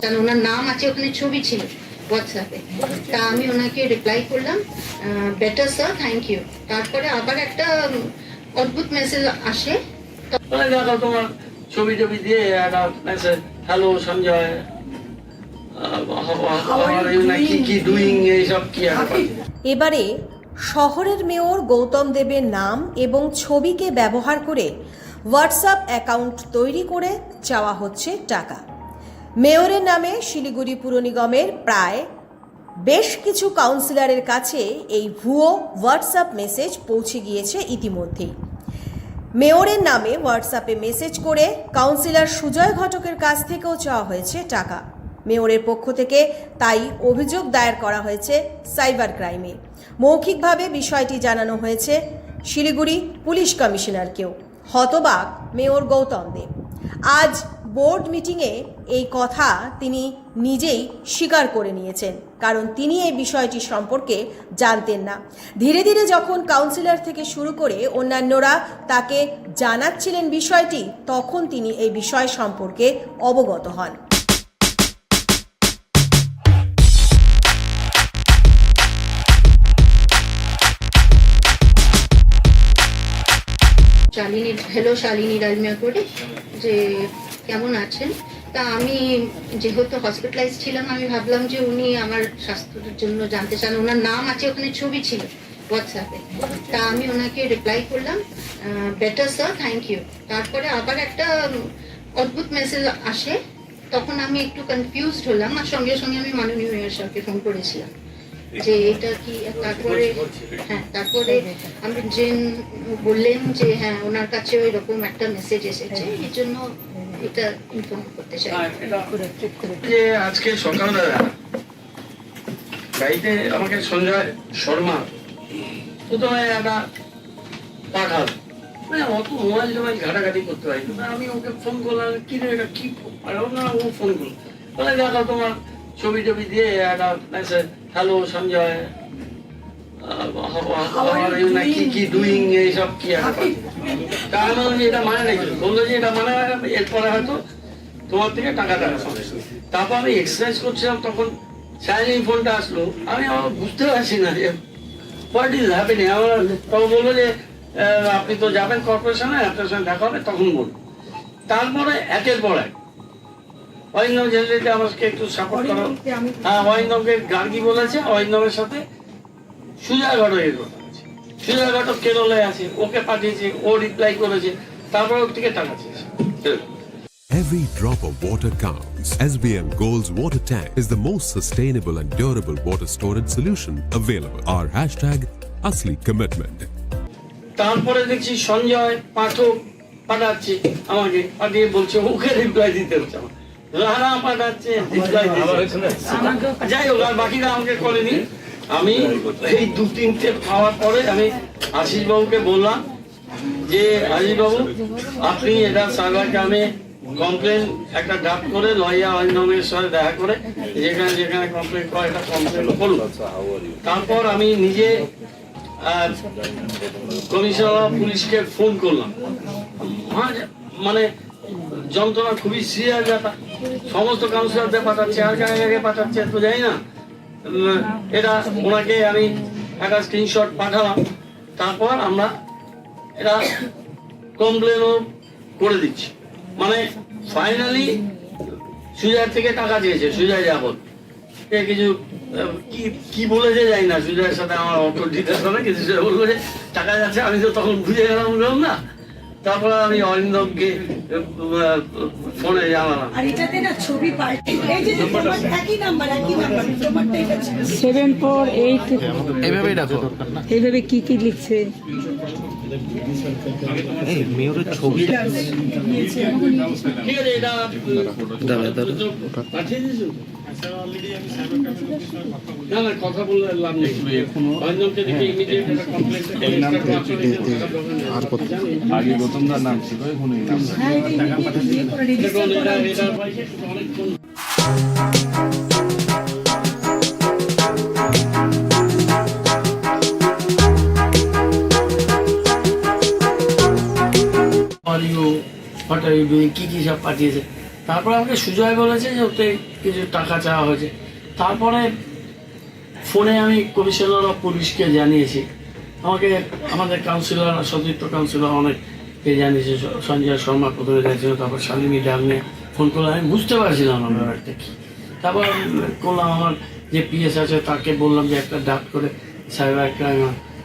কারণ ওনার নাম আছে ওখানে ছবি ছিল হোয়াটসঅ্যাপে তা আমি ওনাকে রিপ্লাই করলাম বেটার স্যার থ্যাংক ইউ তারপরে আবার একটা অদ্ভুত মেসেজ আসে। দেখো তোমার ছবি টবি দিয়ে একটা মেসেজ হ্যালো সঞ্জয় কি কি ডুইং এইসব কি একটা পাঠিয়ে। এবারে শহরের মেয়র গৌতম দেবের নাম এবং ছবিকে ব্যবহার করে হোয়াটসঅ্যাপ অ্যাকাউন্ট তৈরি করে চাওয়া হচ্ছে টাকা। মেয়রের নামে শিলিগুড়ি পুর নিগমের প্রায় বেশ কিছু কাউন্সিলরের কাছে এই ভুয়ো হোয়াটসঅ্যাপ মেসেজ পৌঁছে গিয়েছে ইতিমধ্যেই। মেয়রের নামে হোয়াটসঅ্যাপে মেসেজ করে কাউন্সিলর সুজয় ঘটকের কাছ থেকেও চাওয়া হয়েছে টাকা। মেয়রের পক্ষ থেকে তাই অভিযোগ দায়ের করা হয়েছে সাইবার ক্রাইমে। মৌখিকভাবে বিষয়টি জানানো হয়েছে শিলিগুড়ি পুলিশ কমিশনারকেও। হতবাক মেয়র গৌতম দেব। আজ বোর্ড মিটিংয়ে এই কথা তিনি নিজেই স্বীকার করে নিয়েছেন, কারণ তিনি এই বিষয়টি সম্পর্কে জানতেন না। ধীরে ধীরে যখন কাউন্সিলর থেকে শুরু করে অন্যান্যরা তাকে জানাচ্ছিলেন বিষয়টি, তখন তিনি এই বিষয় সম্পর্কে অবগত হন। শালিনী হ্যালো শালিনী রাজমিয়া করে, যে কেমন আছেন? তা আমি যেহেতু হসপিটালাইজ ছিলাম, আমি ভাবলাম যে উনি আমার স্বাস্থ্যের জন্য জানতে চান। ওনার নাম আছে, ওখানে ছবি ছিল হোয়াটসঅ্যাপে তা আমি ওনাকে রিপ্লাই করলাম বেটার স্যার থ্যাংক ইউ তারপরে আবার একটা অদ্ভুত মেসেজ আসে, তখন আমি একটু কনফিউজড হলাম, আর সঙ্গে সঙ্গে আমি মাননীয় মেয়র সাহেবকে ফোন করেছিলাম। যে এটা কি তারপরে হ্যাঁ তারপরে আমি জেন বললেন যে হ্যাঁ ওনার কাছে এরকম একটা মেসেজ এসেছে এই জন্য এটা ইনফর্ম করতে চাই। যে আজকে সকালবেলা গাড়িতে আমাকে সঞ্জয় শর্মা প্রথমে একটা পাঠাল। মানে অত মোবাইল টোবাইল ঘাটাঘাটি করতে পারি না আমি ওকে ফোন করলাম কি রে এটা কি? আর ও না ও ফোন করল। বলে দেখো তোমার ছবি টবি দিয়ে একটা মেসেজ হ্যালো সঞ্জয় না কি কি ডুইং এইসব কি এটা মানে নাকি বলল যে এটা মানে এরপরে হয়তো তোমার থেকে টাকা তারপর আমি এক্সারসাইজ করছিলাম তখন ফোনটা আসলো। আমি আমার বুঝতে পারছি না যে হোয়াট ইজ হ্যাপেনিং আমার তখন বলল যে আপনি তো যাবেন কর্পোরেশনে আপনার সঙ্গে দেখা হবে তখন বলুন তারপরে একের পর এক অরিন্দম জেনারেলকে আমাকে একটু সাপোর্ট করো হ্যাঁ অরিন্দমকে গার্গি বলেছে অরিন্দমের সাথে ঘটকের কথা ঘটক কেরলে আছে ওকে পাঠিয়েছে ও রিপ্লাই করেছে তারপর ওর থেকে টাকা চেয়েছে Every drop of water counts. SBM Gold's water tank is the most sustainable and durable water storage solution available. Our hashtag Asli Commitment. তারপরে দেখছি সঞ্জয় পাঠক পাঠাচ্ছে আমাকে পাঠিয়ে বলছে ওকে রিপ্লাই দিতে হচ্ছে আমার রানা পাঠাচ্ছে যাই হোক আর বাকিরা আমাকে করেনি। আমি এই দু তিনটে খাওয়ার পরে আমি আশিস বাবুকে বললাম যে আশিস বাবু আপনি এটা সার্ভার গ্রামে কমপ্লেন একটা ড্রাফট করে লয়া অরিন্দমের সাথে দেখা করে যেখানে যেখানে কমপ্লেন করে একটা কমপ্লেন করুন। তারপর আমি নিজে কমিশনার পুলিশকে ফোন করলাম। মানে যন্ত্রণা খুবই সিরিয়াস ব্যাপার। সমস্ত কাউন্সিলরদের পাঠাচ্ছে, আর জায়গায় পাঠাচ্ছে তো যাই না। এটা ওনাকে আমি একটা স্ক্রিনশট পাঠালাম, তারপর আমরা এটা কমপ্লেনও করে দিচ্ছি। মানে ফাইনালি সুজয় থেকে টাকা চেয়েছে, সুজয় যাবত কিছু কি কি বলেছে যাই না, সুজয়ের সাথে আমার অত ডিটেলস কিন্তু সে বলল যে টাকা যাচ্ছে, আমি তো তখন বুঝে গেলাম না। তারপরে আমি অরিন্দমকে ফোনে জানালাম। সেভেন ফোর এইট এভাবেই রাখো। এইভাবে কি কি লিখছে? এই মেয়রের ছবি। না না কথা বললে লাভ নেই আর কত আগে গৌতমদার নাম ছিল এখন এই নাম হোয়াট আর ইউ ডুইং কী কী সব পাঠিয়েছে? তারপরে আমাকে সুজয় বলেছে যে ওতে কিছু টাকা চাওয়া হয়েছে। তারপরে ফোনে আমি কমিশনার অফ পুলিশকে জানিয়েছি। আমাকে, আমাদের কাউন্সিলর সতীর্থ কাউন্সিলর অনেককে জানিয়েছে। সঞ্জয় শর্মা প্রথমে যাচ্ছিল তারপর শালিনী নিয়ে ফোন করলাম। আমি বুঝতে পারছিলাম না ব্যাপারটা কী। তারপর করলাম আমার যে পিএস আছে, তাকে বললাম যে একটা ডাক করে সাইবার ক্রাইম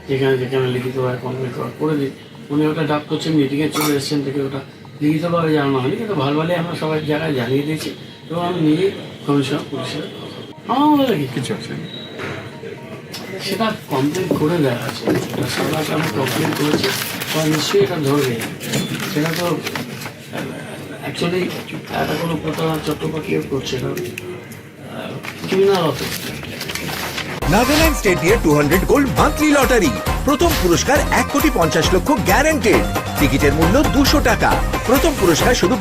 যেখানে যেখানে লিখিতভাবে কমপ্লেন করা দিই। উনি ওটা ডাক করছেন মিটিংয়ে চলে এসেছেন থেকে ওটা লিখিতভাবে জানানো হয়নি কিন্তু ভালো ভালো আমরা সবাই জায়গায় জানিয়ে দিয়েছি এবং আমি নিজেই কমিশনার পুলিশের আমার মনে হয় কিছু আছে। সেটা কমপ্লেন করে দেওয়া আছে এটা আমি কমপ্লেন করেছি তারা নিশ্চয়ই এটা ধরবে। সেটা তো অ্যাকচুয়ালি এটা কোনো প্রতারণা চট্টোপাধ্যায় করছে না। ক্রিমিনাল অফিস নাগাল্যান্ড স্টেটের two hundred gold monthly lottery প্রথম পুরস্কার এক কোটি পঞ্চাশ লক্ষ গ্যারান্টেড টিকিটের মূল্য দুশো টাকা। প্রথম পুরস্কার শুধু